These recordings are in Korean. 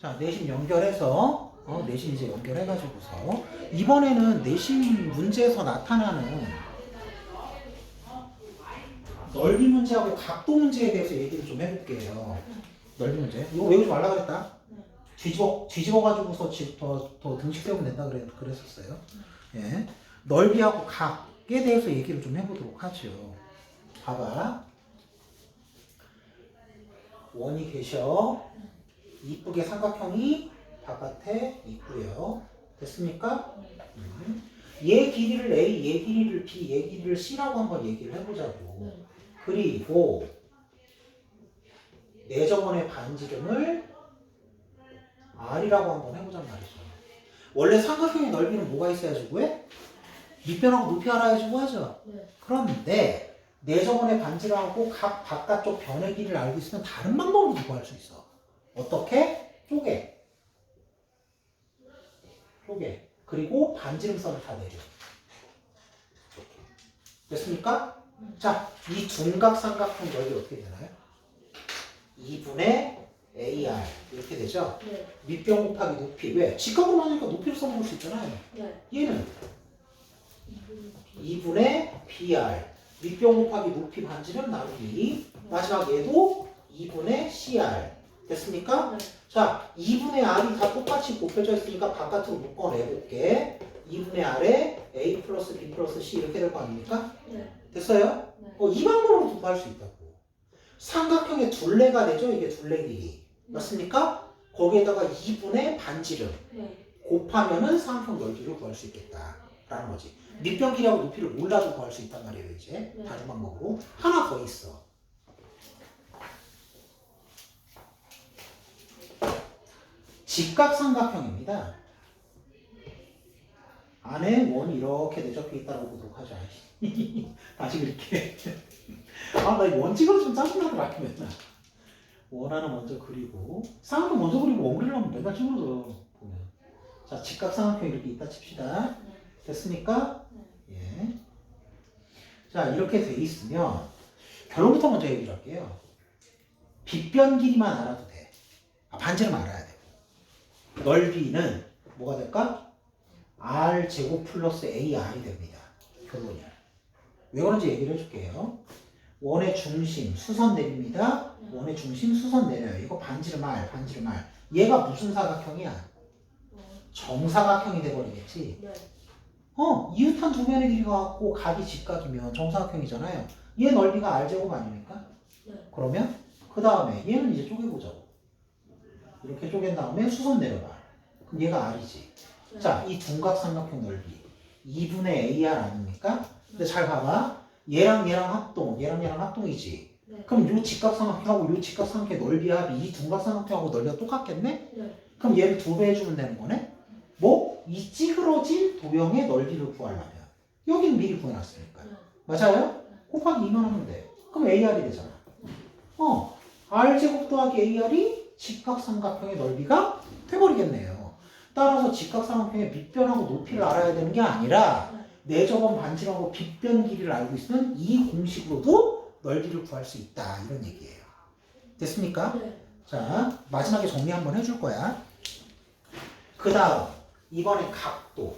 자, 내심 연결해서 어, 내심 이제 연결해가지고서 이번에는 내심 문제에서 나타나는 넓이 문제하고 각도 문제에 대해서 얘기를 좀 해볼게요. 넓이 문제. 이거 외우지 말라 그랬다. 뒤집어 뒤집어 가지고서 더더 등식 세우면 된다 그래 그랬었어요. 예. 넓이하고 각에 대해서 얘기를 좀 해보도록 하죠. 봐봐. 원이 계셔. 이쁘게 삼각형이 바깥에 있고요. 됐습니까? 음. 얘 길이를 A, 얘 길이를 B, 얘 길이를 C라고 한번 얘기를 해보자고. 그리고 내정원의 반지름을 R이라고 한번 해보자는 말이죠. 원래 삼각형의 넓이는 뭐가 있어야지 구해? 밑변하고 높이 알아야지 구하죠. 네. 그런데 내정원의 반지름하고 각 바깥쪽 변의 길이를 알고 있으면 다른 방법으로 구할 수 있어. 어떻게? 쪼개. 쪼개. 그리고 반지름선을 다 내려. 됐습니까? 자, 이 둔각삼각형 넓이 어떻게 되나요? 2분의 AR 이렇게 되죠? 네. 밑변 곱하기 높이. 왜? 직각으로 하니까 높이를 써먹을 수 있잖아요. 네. 얘는 2분의 BR 밑변 곱하기 높이 반지름 나누기 마지막 얘도 2분의 CR 됐습니까? 네. 자 2분의 R이 다 똑같이 곱해져 있으니까 바깥으로 묶어내볼게 2분의 R에 A 플러스 B 플러스 C 이렇게 될 거 아닙니까? 네. 됐어요? 네. 어, 이 방법으로도 구할 수 있다고 삼각형의 둘레가 되죠 이게 둘레 길이 맞습니까? 거기에다가 2분의 반지름 네. 곱하면은 삼각형 넓이를 구할 수 있겠다 라는 거지. 밑변 길이하고 높이를 몰라도 구할 수 있단 말이에요 이제 네. 다른 방법으로 하나 더 있어. 직각삼각형입니다. 안에 원이 이렇게 내적혀 있다고 보도록 하죠. 다시 그릴게. 아, 나 이원 찍어서 좀 짜증나더라, 맨날. 원 하나 먼저 그리고, 쌍으로 먼저 그리고 원 그리려면 맨날 찍어서 보면. 자, 직각삼각형 이렇게 있다 칩시다. 됐습니까? 예. 자, 이렇게 돼 있으면, 결론부터 먼저 얘기를 할게요. 빗변 길이만 알아도 돼. 아, 반지름 알아야 돼. 넓이는 뭐가 될까? R 제곱 플러스 AR이 됩니다. 결론이야. 왜 그런지 얘기를 해줄게요. 원의 중심 수선 내립니다. 원의 중심 수선 내려요. 이거 반지름 R, 반지름 R. 얘가 무슨 사각형이야? 정사각형이 돼버리겠지. 네. 어, 이웃한 두 면의 길이가 같고 각이 직각이면 정사각형이잖아요. 얘 넓이가 R 제곱 아닙니까? 네. 그러면 그 다음에 얘는 이제 쪼개보자고. 이렇게 쪼갠 다음에 수선 내려봐. 그럼 얘가 R이지. 네. 자, 이 둔각삼각형 넓이 2분의 AR 아닙니까? 근데 잘 봐봐. 얘랑 얘랑 합동, 얘랑 얘랑 합동이지. 네. 그럼 요 직각삼각형하고 요 직각삼각형의 넓이 합이 이 둔각삼각형하고 넓이가 똑같겠네? 네. 그럼 얘를 두 배 해주면 되는 거네? 뭐? 이 찌그러진 도형의 넓이를 구하려면 여기는 미리 구해놨으니까 네. 맞아요? 곱하기 2만 하면 돼 그럼 AR이 되잖아 어 R제곱 더하기 AR이 직각삼각형의 넓이가 돼버리겠네요 따라서 직각삼각형의 밑변하고 높이를 알아야 되는 게 아니라 네. 내저번 반지름하고 빗변 길이를 알고 있으면 이 공식으로도 넓이를 구할 수 있다 이런 얘기예요 됐습니까? 네. 자, 마지막에 정리 한번 해줄 거야. 그 다음, 이번에 각도.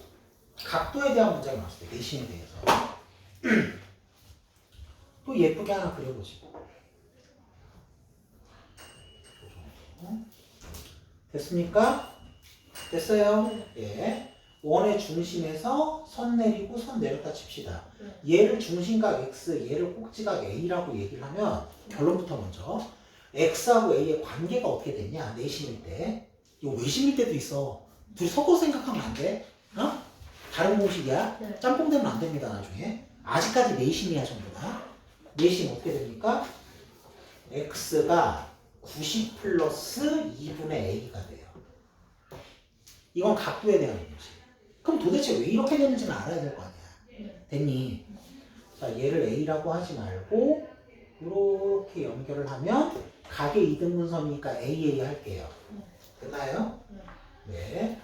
각도에 대한 문제가 나왔을 때, 내신에 대해서. 또 예쁘게 하나 그려보지. 됐습니까? 됐어요? 예. 원의 중심에서 선 내리고 선 내렸다 칩시다. 얘를 중심각 X, 얘를 꼭지각 A라고 얘기를 하면 결론부터 먼저 X하고 A의 관계가 어떻게 되냐? 내심일 때. 이거 외심일 때도 있어. 둘이 섞어 생각하면 안 돼. 어? 다른 공식이야. 네. 짬뽕 되면 안 됩니다, 나중에. 아직까지 내심이야, 전부 다. 내심 어떻게 됩니까? X가 90 플러스 2분의 A가 돼요. 이건 각도에 대한 문제. 그럼 도대체 왜 이렇게 되는지는 알아야 될 거 아니야. 네. 됐니? 자, 얘를 A라고 하지 말고 이렇게 연결을 하면 각의 이등분선이니까 AA 할게요. 됐나요? 네.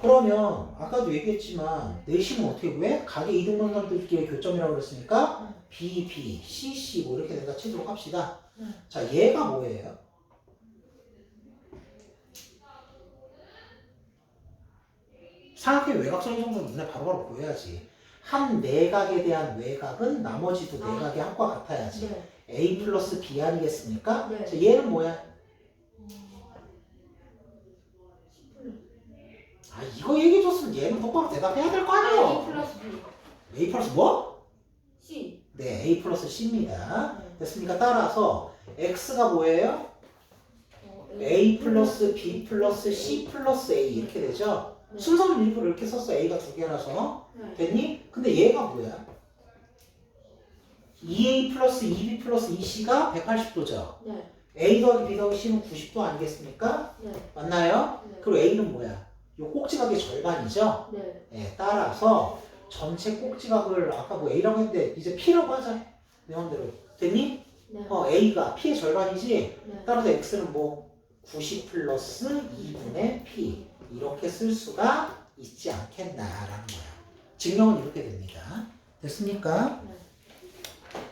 그러면 아까도 얘기했지만 내심은 어떻게 왜 가게 이등 명단들끼리 교점이라고 그랬으니까 네. B, B, C, C 뭐 이렇게 내가 치도록 합시다. 네. 자 얘가 뭐예요? 사각형의 외곽선이 정도는 눈에 바로바로 보여야지. 한 내각에 대한 외곽은 나머지도 아. 내각의 한과 같아야지. 네. A 플러스 B 아니겠습니까? 네. 자, 얘는 뭐야? 아 이거 얘기해줬으면 얘는 똑바로 대답해야 될거 A 아니에요. 플러스 B. A 플러스 뭐? C. 네, A 플러스 C입니다. 네. 됐습니까? 따라서 X가 뭐예요? 어, A 플러스 B 플러스 C 플러스 A 이렇게 되죠? 네. 순서는 일부러 이렇게 썼어. A가 두 개라서. 네. 됐니? 근데 얘가 뭐야? 2A 플러스 2B 플러스 2C가 180도죠. 네. A 더하기 B 더하기 C는 90도 아니겠습니까? 네. 맞나요? 네. 그리고 A는 뭐야? 요 꼭지각의 절반이죠? 네. 예, 따라서 전체 꼭지각을 아까 뭐 A라고 했는데 이제 P라고 하자. 내 맘대로. 됐니? 네. 어, A가 P의 절반이지? 네. 따라서 X는 뭐 90 플러스 2분의 P 이렇게 쓸 수가 있지 않겠나라는 거야. 증명은 이렇게 됩니다. 됐습니까? 네.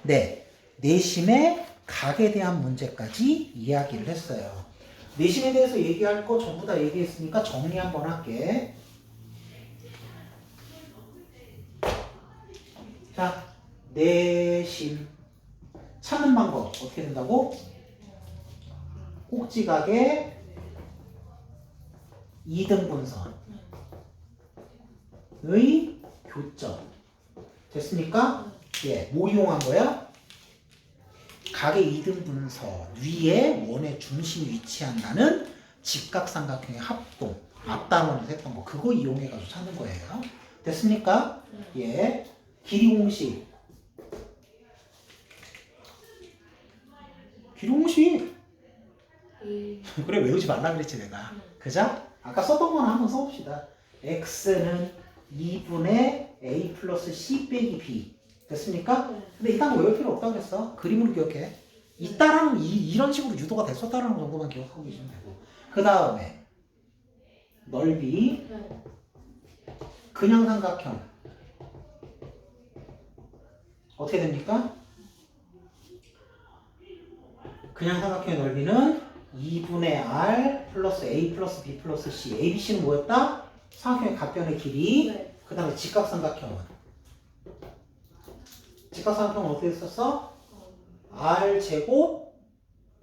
네. 내심의 각에 대한 문제까지 이야기를 했어요. 내심에 대해서 얘기할 거 전부 다 얘기했으니까 정리 한번 할게. 자, 내심 찾는 방법 어떻게 된다고? 꼭지각의 2등 분선의 교점 됐습니까? 예, 뭐 이용한 거야? 각의 2등 분선 위에 원의 중심이 위치한다는 직각삼각형의 합동 앞단원에서 했던 거. 그거 이용해가지고 찾는 거예요. 됐습니까? 예, 길이 공식 길이 공식 이. 그래 외우지 말라 그랬지 내가. 그죠? 아까 썼던 거는 한번 써봅시다. x는 2분의 a 플러스 c 빼기 b 됐습니까? 네. 근데 이딴 거 외울 필요 없다고 그랬어 그림으로 기억해 이따라는 이, 이런 식으로 유도가 됐었다는 정도만 기억하고 계시면 되고 그 다음에 넓이 네. 그냥 삼각형 어떻게 됩니까? 그냥 삼각형의 넓이는 2분의 r 플러스 a 플러스 b 플러스 c a, b, c는 뭐였다? 삼각형의 각변의 길이 네. 그 다음에 직각삼각형은 직각삼각형은 어떻게 썼어? 어, r 제곱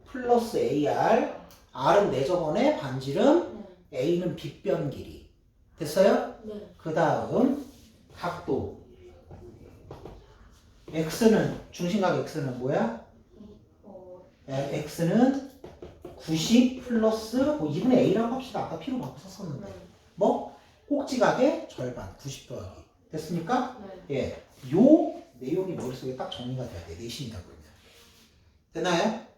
플러스 ar r은 반지름 네. a는 빗변 길이 됐어요? 네. 그 다음 각도 x는 중심각 x는 뭐야? 어, 에, x는 90 플러스 뭐 2분의 a라고 합시다 아까 p로 바꿔 썼었는데 네. 뭐? 꼭지각의 절반 90 더하기 됐습니까? 네. 예, 요 내용이 머릿속에 딱 정리가 돼야 돼 내신이다 그러면 됐나요?